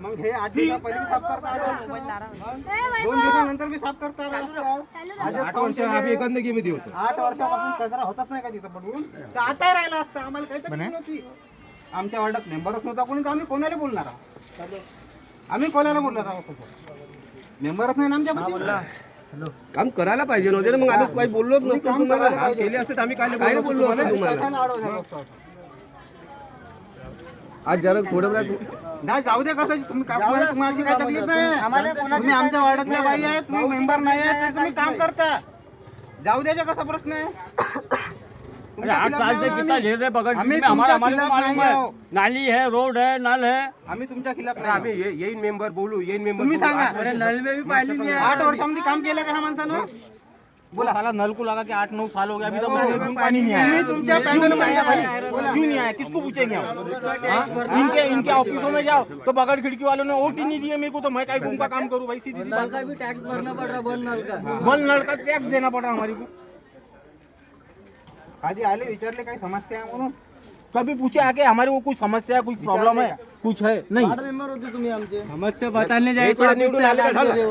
मग हे आठ पहिले बी साफ करता आलं. असतं. दोन दिवसानंतर बी साफ करता आलं. असतं. आजच आठ वर्ष. आम्ही होतो. आठ वर्षापासून कचरा होताच नाही का तिथं पडून? तर आता राहिला असतं. आम्हाला काही तकलीफ नव्हती आमच्या वार्डात मेंबरच नव्हता कोणी तर आम्ही कोणाला बोलणार आहोत? आम्ही कोणाला बोलणार आहोत? मेंबरच नाही ना आमच्या काम करायला पाहिजे नव्हते ना मग आम्ही काही बोललोच नसतो काम तुम्हाला. काम. केले असते तर आम्ही काय काय बोललो तुम्हाला कशाला आडवं झालं असतं? आज जरा थोडं नाही जाऊ दे कसं तुम्ही तुम्हाला काही तकलीफ नाही तुम्ही आमच्या वार्डातल्या बाई आहे तुम्ही मेंबर नाही आहे तर तुम्ही काम करता. जाऊ द्याचा कसा प्रश्न आहे. तुमच्या आठ खिलाफ साल से नाही कितना आम्ही. झेल रहे बगल आम्ही में हमारा तुमच्या हमारे को खिलाफ मालूम नाही है आहो. नाली है रोड है नल है आम्ही तुमच्या खिलाफ नाही आम्ही येईन मेंबर बोलू येईन मेंबर तुम्ही. सांगा. आठ वर्षामध्ये काम केलं का ह्या माणसानं? बोला। साला नल को लगा के आठ नौ साल हो गया अभी तक नल पानी नहीं आया। तुमच्या मध्ये भाई? क्यों नहीं आया? किसको पूछेंगे हम हाँ? इनके इनके ऑफिसों में जाओ। तो बगड़ खिड़की वालों ने ही नहीं दिए मेरे को तो मैं काय घूम का काम करूँ भाई? सीधी बात का भी टैक्स भरना पड़ रहा बंद नल का। बल नल का टैक्स देना पड़ रहा हमारी को। आधी आले विचारले काही समस्या आहे म्हणून कभी पूछे आके हमारे को कुछ समस्या है कुछ प्रॉब्लम है? कुछ है? नहीं। मेंबर होते तुम्ही आमचे. समस्या बताने जाए निवडून आले का झालं? कसे?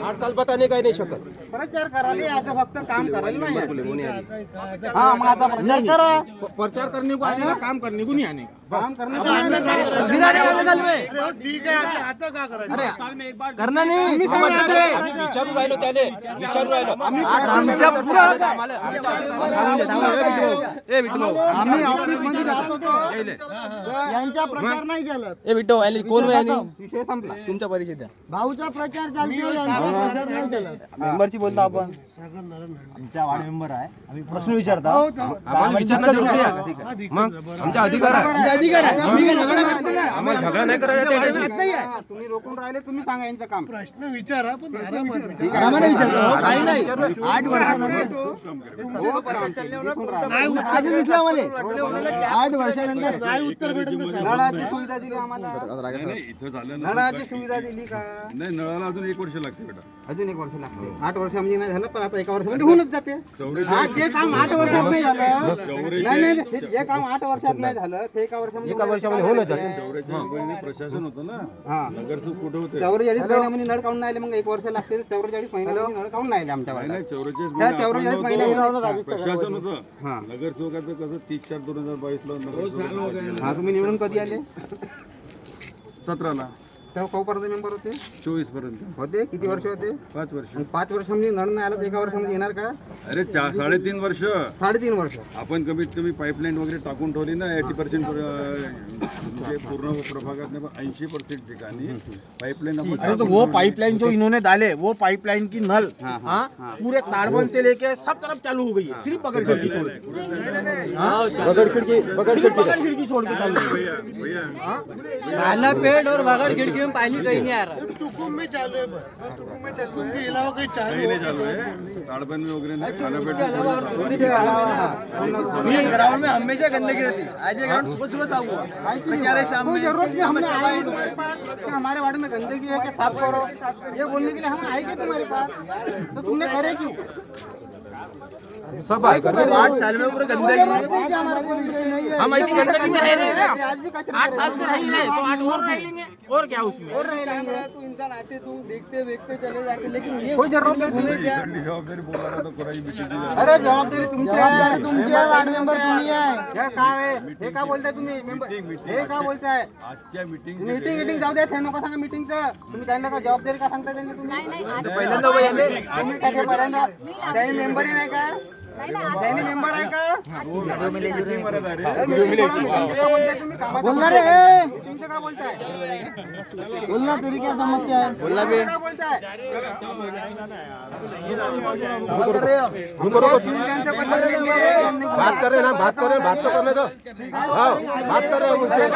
आठ साल बताने काही नाही शकत। प्रचार करायला आता फक्त काम करायला नाही हा मग आता प्रचार करा. प्रचार करने को आने का काम करने को नहीं आने का? काम करणे का आहे ना, काम करायचं. करना नहीं. आम्ही विचारू राहिलो त्याले। विचारू राहिलो। आम्ही ऑफिसमध्ये राहत होतो. यांचा प्रचार नाही झाला. ए बिट्टो आली कोण विषय संपला. तुमचा परिचय द्या भाऊचा प्रचार चालतो यांचा प्रचार नाही झाला. मेंबरची बोलता आपण. आमचा वार्ड मेंबर आहे. आम्ही प्रश्न विचारतो. आम्हाला विचारणं जरुरी आहे. मग आमचा अधिकार आहे. अधिकार आहे. आम्हाला झगडा नाही करायचा त्याच्याशी. हा, तुम्ही रोखून राहिले तुम्ही सांगा यांचं काम. प्रश्न विचारा पण ठीक आहे, आम्हाला विचारतो काही नाही. आठ वर्षानंतर हो, आमचे दिसून राहिलं. अजून विचारा आम्हाला. आठ वर्षानंतर. नाही उत्तर नाही. नळाची सुविधा दिली आम्हाला. नाही इथं झालं ना नळाची सुविधा दिली का? नाही नळाला अजून एक वर्ष लागते बेटा अजून एक वर्ष लागते. आठ वर्ष म्हणजे नाही झालं पण आता एका वर्षामध्ये होऊनच जाते. हा, जे काम आठ वर्षात नाही झालं नाही नाही ते- जे काम आठ वर्षात नाही झालं ते एका वर्षामध्ये एका वर्षामध्ये होऊनच जाते. प्रशासन होतं ना? हा. नगरसेवक कुठे होते? चौवेचाळीस महिन्यामध्ये नळ काढून नाही आले मग एक वर्ष लागते. चौवेचाळीस महिन्यामध्ये नळ काढून नाही आले आमच्या नाही. नाही चौवेचाळीस त्या महिने चौवेचाळीस आपण महिने नव्हतो. प्रशासन हा. होतं. नगरसेवकाचं कसं तीस चार दोन हजार बावीस ला नगरसेवक हा तुम्ही निवडून कधी आले? सतराला. तेव्हा कौपर्यंत मेंबर होते? चोवीसपर्यंत होते? किती वर्ष होते? पाच वर्ष. पाच वर्षामध्ये नळ नाही आलं तर एका वर्षामध्ये येणार का? अरे चा- साडेतीन वर्ष. साडेतीन वर्ष. आपण कमीत कमी पाईपलाईन वगैरे टाकून ठेवली ना एटी पर्सेंट म्हणजे पूर्ण प्रभागात ऐंशी पर्सेंट ठिकाणी पाईपलाईन आपण अरे तो वो. पाइपलाइन जो इन्होंने डाले वो पाइपलाइन की नल हाँ पूरे तारबन से लेके सब तरफ चालू हो गई है सिर्फ बगल खिड़की छोड़ के। बगड खिडकी बगल खिड़की छोड़ के। चालू भैया भैया। पेट और बगड़ खिड़की में पानी कहीं नहीं आ रहा। टुकुम में चालू है बस। टुकुम में चालू टुकुम के अलावा चालू नाही चालू आहे ताडबन में वगैरे नाही खानापेट ग्राउंड में हमेशा गंदगी रहती है। आज ये ग्राउंड सुबह सुबह साफ़ हुआ। बेचारे शाम में ज़रूरत नहीं हमने आए तुम्हारे पास हमारे वार्ड में गंदगी है कि साफ़ करो। ये बोलने के लिए हम आए क्या तुम्हारे पास? तो तुमने करे क्यों? सब? आठ साल में पूरा गंदगी। हम ऐसी गंदगी में रह रहे हैं ना। आज भी कचरा आठ साल से रही रहे तो आठ और रह लेंगे। और क्या उसमें? और रह लेंगे। इंसान आते तुम देखते देखते चले जाते लेकिन ये कोई ज़रूरत नहीं। इकडली जबाबदारी बोलायला तर कोणाची मिटिंग अरे जबाबदारी तुमची आहे तुमची आहे वार्ड मेंबर तुम्ही आहे हे? काय आहे हे? काय बोलताय तुम्ही मेंबर. हे। काय बोलताय आजच्या मिटिंग मीटिंग मीटिंग जाऊ द्या ते नको सांगा मीटिंगचं तुम्ही त्यांना का जबाबदारी का सांगता त्यांना तुम्ही। नाही नाही पहिल्यांदा ते पहिल्यांदा त्यांनी मेंबरही नाही का त्यांनी मेंबर आहे का आहे रे meeting का बोलताय तेरी क्या समस्या है बोलना भी का बोलताय क्या कर हो? बात हैं ना बात कर रहे हैं बात तो करने दो हाँ बात कर रहे हैं मुझसे